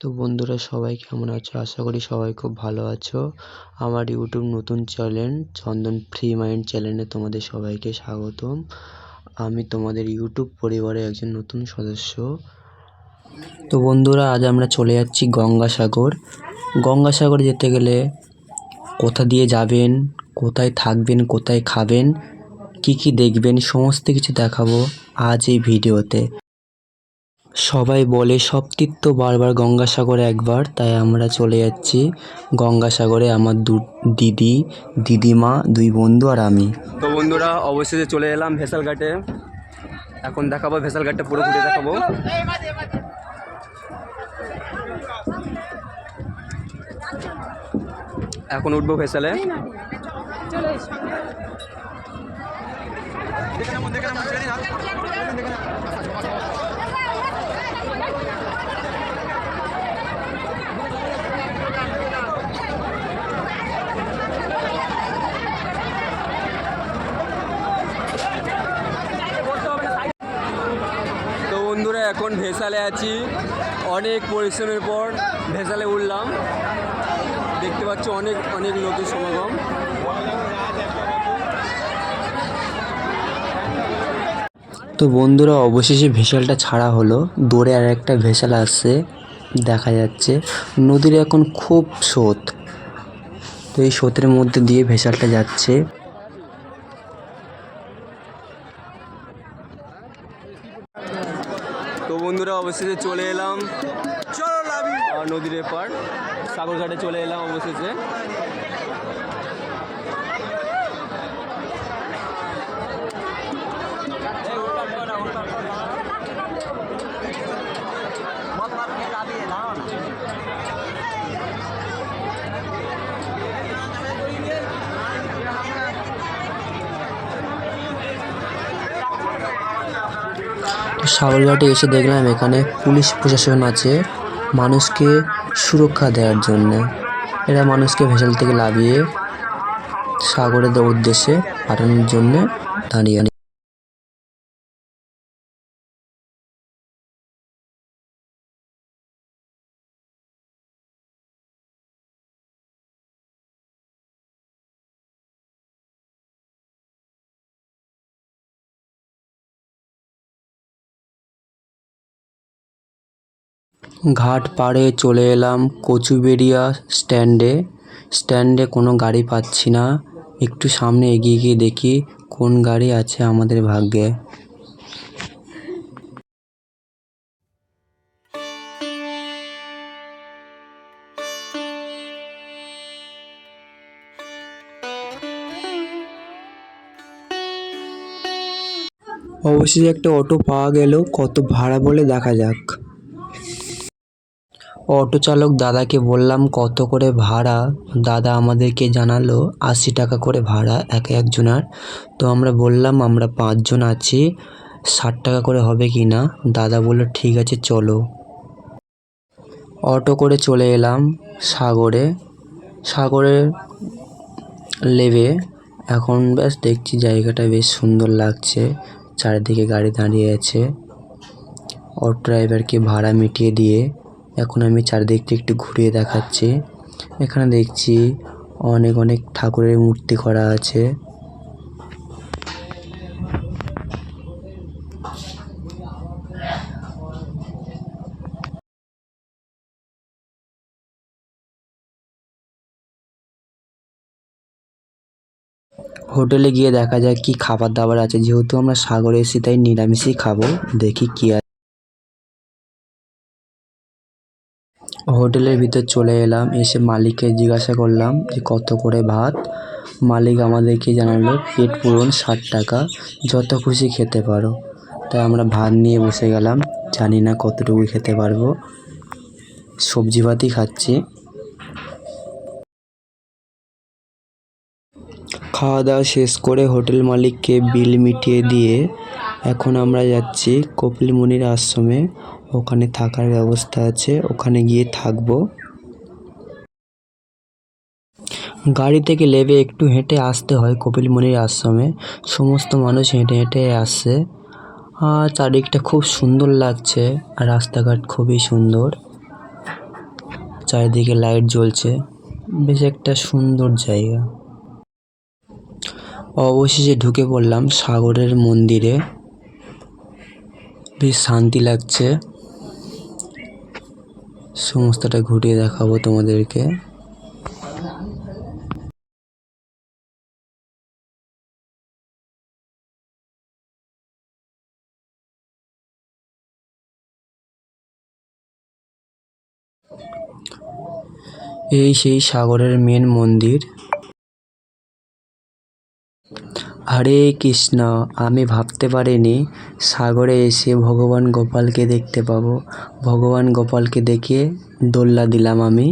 তো বন্ধুরা সবাই কেমন আছো? আশা করি সবাই খুব ভালো আছো। আমার ইউটিউব নতুন চ্যানেল চন্দন ফ্রি মাইন্ড চ্যানেলে তোমাদের সবাইকে স্বাগতম। আমি তোমাদের ইউটিউব পরিবারের একজন নতুন সদস্য। তো বন্ধুরা, আজ আমরা চলে যাচ্ছি গঙ্গাসাগর। গঙ্গাসাগর যেতে গেলে কোথা দিয়ে যাবেন, কোথায় থাকবেন, কোথায় খাবেন, কি কি দেখবেন, সমস্ত কিছু দেখাবো আজ এই ভিডিওতে। সবাই বলে সব তীর্থ বারবার গঙ্গাসাগরে একবার তাই আমরা চলে যাচ্ছি গঙ্গাসাগরে আমার দু দিদি দিদিমা দুই বন্ধু আর আমি। তো বন্ধুরা অবশেষে চলে এলাম ভেসাল ঘাটে এখন দেখাবো ভেসাল ঘাটটা পুরো ঘুরে দেখাবো। এখন উঠবো ভেসালে তো বন্ধুরা এখন ভেসালে আছি। অনেক পরিশ্রমের পর ভেসালে উঠলাম। দেখতে পাচ্ছ অনেক অনেক লোকের সমাগম। তো বন্ধুরা, অবশেষে ভেসেলটা ছাড়া হলো। দূরে আর একটা ভেসেল আসছে দেখা যাচ্ছে। নদীর এখন খুব স্রোত। তো এই স্রোতের মধ্যে দিয়ে ভেসেলটা যাচ্ছে তো বন্ধুরা অবশেষে চলে এলাম। আর নদীর এপার সাগরঘাটে চলে এলাম অবশেষে। সাগরঘাটে এসে দেখলাম এখানে পুলিশ প্রশাসন আছে মানুষকে সুরক্ষা দেওয়ার জন্য। এরা মানুষকে ভেসেল থেকে লাভিয়ে সাগরের উদ্দেশ্যে পাঠানোর জন্য দাঁড়িয়ে ঘাট পাড়ে চলে এলাম কচুবেড়িয়া স্ট্যান্ডে। স্ট্যান্ডে কোনো গাড়ি পাচ্ছি না। একটু সামনে এগিয়ে গিয়ে দেখি কোন গাড়ি আছে আমাদের ভাগ্যে। অবশেষে একটা অটো পাওয়া গেল। কত ভাড়া বলে দেখা যাক। অটো চালক দাদাকে বললাম, কত করে ভাড়া? দাদা আমাদেরকে জানালো, আশি টাকা করে ভাড়া, এক একজনার। তো আমরা বললাম, আমরা পাঁচজন আছি, ষাট টাকা করে হবে কি না? দাদা বলল, ঠিক আছে, চলো। অটো করে চলে এলাম সাগরে। সাগরে লেবে, এখন ব্যাস দেখছি জায়গাটা বেশ সুন্দর লাগছে, চারিদিকে গাড়ি দাঁড়িয়ে আছে। অটো ড্রাইভারকে ভাড়া মিটিয়ে দিয়ে এখন আমি চারিদিকটা একটু ঘুরিয়ে দেখাচ্ছি। এখানে দেখছি অনেক অনেক ঠাকুরের মূর্তি করা আছে। হোটেলে গিয়ে দেখা যায় কি খাবার দাবার আছে। যেহেতু আমরা সাগরে এসেছি, তাই নিরামিষই খাব। দেখি কি হোটেলের ভিতর চলে এলাম, এসে মালিককে জিজ্ঞাসা করলাম যে, কত করে ভাত? মালিক আমাদেরকে জানালো, পেট পূরণ ষাট টাকা, যত খুশি খেতে পারো। তাই আমরা ভাত নিয়ে বসে গেলাম, জানি না কতটুকু খেতে পারব। সবজি ভাতই খাচ্ছি। খাওয়া দাওয়া শেষ করে হোটেল মালিককে বিল মিটিয়ে দিয়ে এখন আমরা যাচ্ছি কপিলমুনির আশ্রমে। ওখানে থাকার ব্যবস্থা আছে, ওখানে গিয়ে থাকব। গাড়ি থেকে নেমে একটু হেঁটে আসতে হয় কপিল কপিলমুনির আশ্রমে। সমস্ত মানুষ হেঁটে হেঁটে আসছে আর চারিদিকটা খুব সুন্দর লাগছে, আর রাস্তাঘাট খুবই সুন্দর। চারিদিকে লাইট জ্বলছে, বেশ একটা সুন্দর জায়গা। অবশেষে ঢুকে পড়লাম সাগরের মন্দিরে। বেশ শান্তি লাগছে। সমস্তটা ঘুরিয়ে দেখাবো তোমাদেরকে। এই সেই সাগরের মেন মন্দির। হরে কৃষ্ণ, আমি ভাবতে পারিনি সাগরে এসে ভগবান গোপালকে দেখতে পাবো। ভগবান গোপালকে দেখে দোল্লা দিলাম আমি।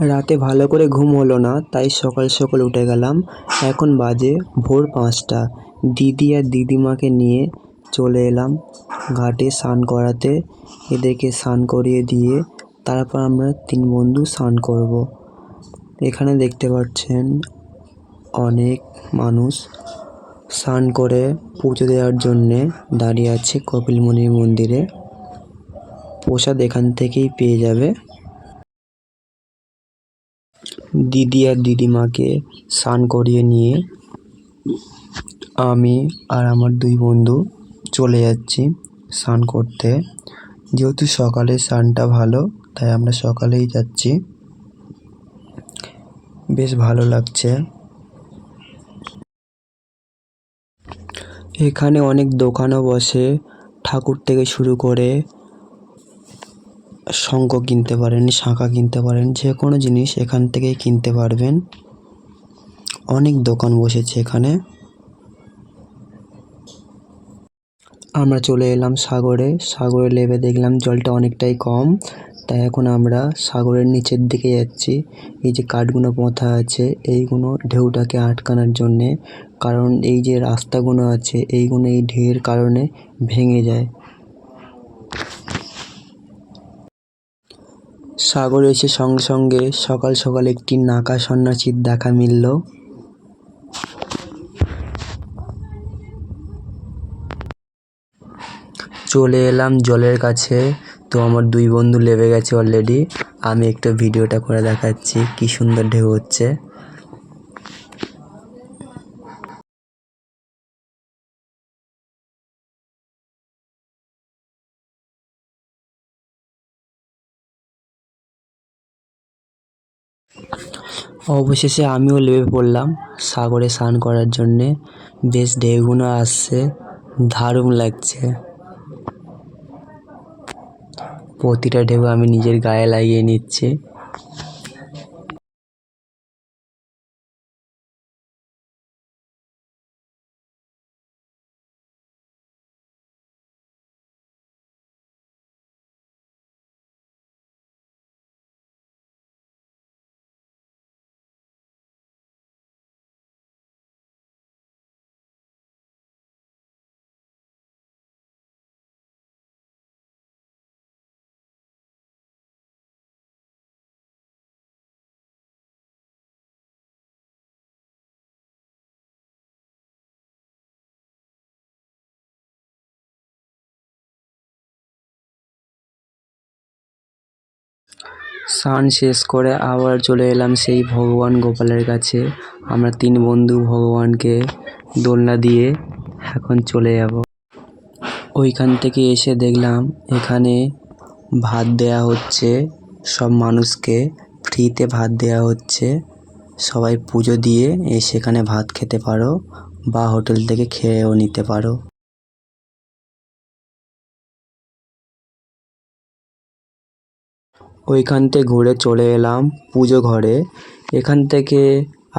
রাতে ভালো করে ঘুম হলো না, তাই সকাল সকাল উঠে গেলাম। এখন বাজে ভোর পাঁচটা। দিদি আর দিদিমাকে নিয়ে চলে এলাম ঘাটে স্নান করাতে। এদেরকে স্নান করিয়ে দিয়ে তারপর আমরা তিন বন্ধু স্নান করব। এখানে দেখতে পাচ্ছেন অনেক মানুষ। স্নান করে পুজো দেওয়ার জন্যে দাঁড়িয়ে আছে কপিলমুনির মন্দিরে। প্রসাদ এখান থেকেই পেয়ে যাবে। দিদি আর দিদিমাকে স্নান করিয়ে নিয়ে আমি আর আমার দুই বন্ধু চলে যাচ্ছি স্নান করতে। যেহেতু সকালে স্নানটা ভালো, তাই আমরা সকালেই যাচ্ছি। বেশ ভালো লাগছে। এখানে অনেক দোকানও বসে। ঠাকুর থেকে শুরু করে শঙ্খ কিনতে পারেন, শাঁখা কিনতে পারেন, যে কোনো জিনিস এখান থেকেই কিনতে পারবেন। অনেক দোকান বসেছে এখানে। আমরা চলে এলাম সাগরে। সাগরে নেমে দেখলাম জলটা অনেকটাই কম। তাই এখন আমরা সাগরের নিচের দিকে যাচ্ছি। এই যে কাঠগুলো পোঁতা আছে এইগুলো ঢেউটাকে আটকানোর জন্যে, কারণ এই যে রাস্তাগুলো আছে এইগুলো এই ঢেউয়ের কারণে ভেঙে যায়। সাগরে এসে সঙ্গে সঙ্গে সকাল সকাল একটি নাকা সন্ন্যাসীর দেখা মিলল। চলে এলাম জলের কাছে। তো আমার দুই বন্ধু লেবে গেছে অলরেডি আমি একটু ভিডিওটা করে দেখাচ্ছি, কি সুন্দর ঢেউ হচ্ছে। অবশেষে আমিও লেবে পড়লাম সাগরে স্নান করার জন্যে। বেশ ঢেউগুলো আসছে, দারুণ লাগছে। প্রতিটা ঢেউ আমি নিজের গায়ে লাগিয়ে নিচ্ছি। স্নান শেষ করে আবার চলে এলাম সেই ভগবান গোপালের কাছে। আমরা তিন বন্ধু ভগবানকে দোলনা দিয়ে এখন চলে যাব। ওইখান থেকে এসে দেখলাম এখানে ভাত দেয়া হচ্ছে। সব মানুষকে ফ্রিতে ভাত দেয়া হচ্ছে। সবাই পুজো দিয়ে এ সেখানে ভাত খেতে পারো বা হোটেল থেকে খেয়েও নিতে পারো। ওইখান থেকে ঘুরে চলে এলাম পুজো ঘরে। এখান থেকে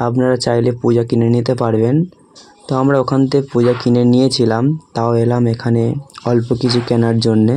আপনারা চাইলে পূজা কিনে নিতে পারবেন। তো আমরা ওখান থেকে পূজা কিনে নিয়েছিলাম, তাও এলাম এখানে অল্প কিছু কেনার জন্যে।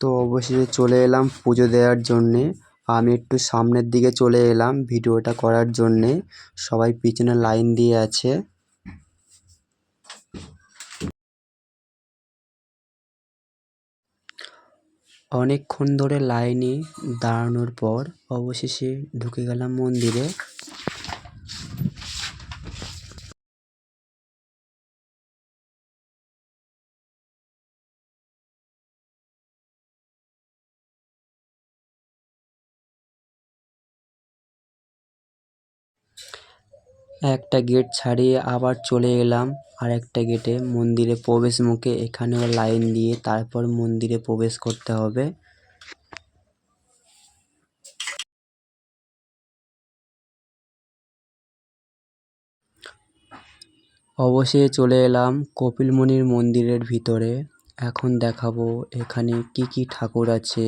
তো অবশেষে চলে এলাম পুজো দেওয়ার জন্যে। আমি একটু সামনের দিকে চলে এলাম ভিডিওটা করার জন্যে। সবাই পিছনে লাইন দিয়ে আছে। অনেকক্ষণ ধরে লাইনে দাঁড়ানোর পর অবশেষে ঢুকে গেলাম মন্দিরে। একটা গেট ছাড়িয়ে আবার চলে এলাম আর একটা গেটে। মন্দিরে প্রবেশ মুখে এখানেও লাইন দিয়ে তারপর মন্দিরে প্রবেশ করতে হবে। অবশেষে চলে এলাম কপিলমুনির মন্দিরের ভিতরে। এখন দেখাবো এখানে কি কি ঠাকুর আছে।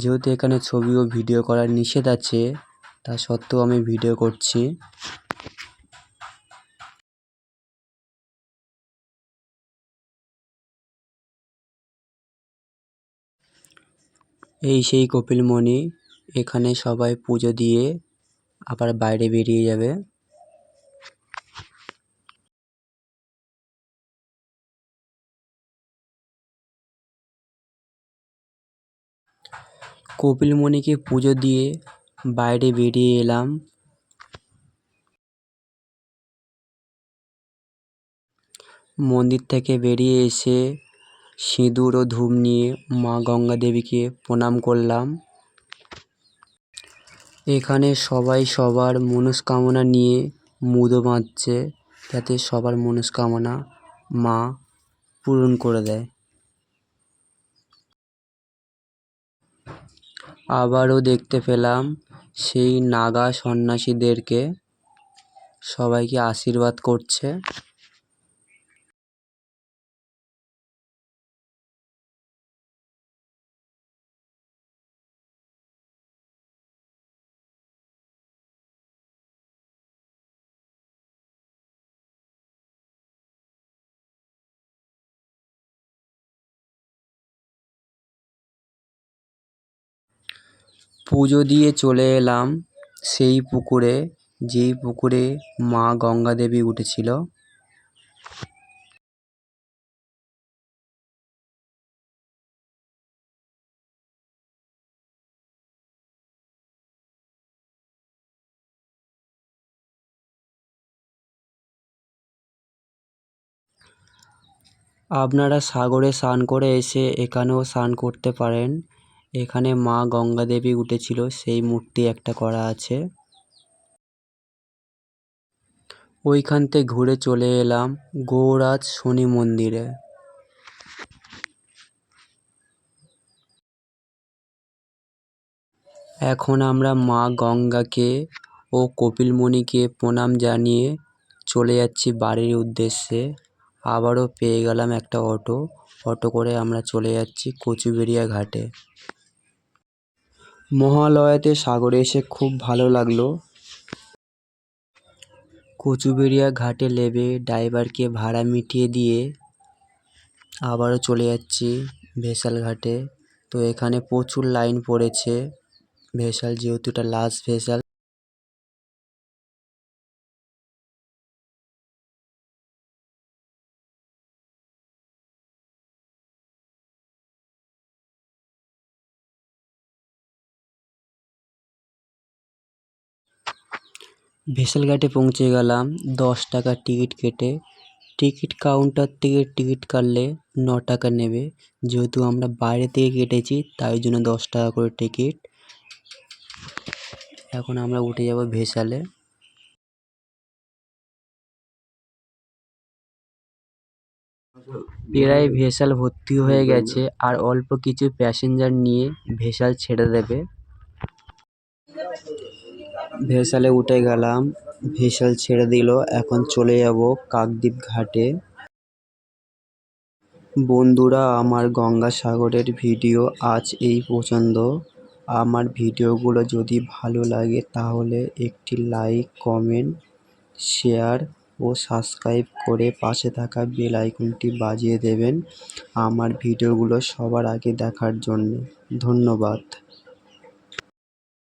যেহেতু এখানে ছবি ও ভিডিও করার নিষেধ আছে, তা সত্ত্বেও আমি ভিডিও করছি। এই সেই কপিলমণি এখানে সবাই পুজো দিয়ে আবার বাইরে বেরিয়ে যাবে। কপিলমণিকে পুজো দিয়ে বাইরে বেরিয়ে এলাম। মন্দির থেকে বেরিয়ে এসে সিঁদুর ও ধূপ নিয়ে মা গঙ্গা দেবীকে প্রণাম করলাম। এখানে সবাই সবার মনস্কামনা নিয়ে মুদো বাঁধছে যাতে সবার মনস্কামনা মা পূরণ করে দেয়। আবারও দেখতে পেলাম সেই নাগা সন্ন্যাসীদেরকে। সবাইকে আশীর্বাদ করছে। পুজো দিয়ে চলে এলাম সেই পুকুরে, যেই পুকুরে মা গঙ্গা দেবী উঠেছিল। আপনারা সাগরে স্নান করে এসে এখানেও স্নান করতে পারেন। এখানে মা গঙ্গা দেবী উঠেছিল, সেই মূর্তি একটা করা আছে। ওইখান থেকে ঘুরে চলে এলাম গৌরাজ শনি মন্দিরে। এখন আমরা মা গঙ্গাকে ও কপিলমণিকে প্রণাম জানিয়ে চলে যাচ্ছি বাড়ির উদ্দেশ্যে। আবারও পেয়ে গেলাম একটা অটো। অটো করে আমরা চলে যাচ্ছি কচুবেড়িয়া ঘাটে। মহালয়াতে সাগরে এসে খুব ভালো লাগল। কচুবেড়িয়া ঘাটে নেবে ড্রাইভারকে ভাড়া মিটিয়ে দিয়ে আবারও চলে যাচ্ছি ভেসাল ঘাটে। তো এখানে প্রচুর লাইন পড়েছে। ভেসাল যেহেতু এটা লাস্ট ভেসাল। ঘাটে পৌঁছে গেলাম। দশ টাকা টিকিট কেটে। টিকিট কাউন্টার থেকে টিকিট কাটলে ন টাকা নেবে। যেহেতু আমরা বাইরে থেকে কেটেছি, তাই জন্য দশ টাকা করে টিকিট। এখন আমরা উঠে যাব ভেসালে। প্রায় ভেসাল ভর্তি হয়ে গেছে আর অল্প কিছু প্যাসেঞ্জার নিয়ে ভেসাল ছেড়ে দেবে। ভেসালে উঠে গেলাম, ভেসাল ছেড়ে দিল, এখন চলে যাব কাকদ্বীপ ঘাটে। বন্ধুরা, আমার গঙ্গাসাগরের ভিডিও আজ এই পছন্দ আমার ভিডিওগুলো যদি ভালো লাগে, তাহলে একটি লাইক, কমেন্ট, শেয়ার ও সাবস্ক্রাইব করে পাশে থাকা বেল আইকনটি বাজিয়ে দেবেন আমার ভিডিওগুলো সবার আগে দেখার জন্য। ধন্যবাদ।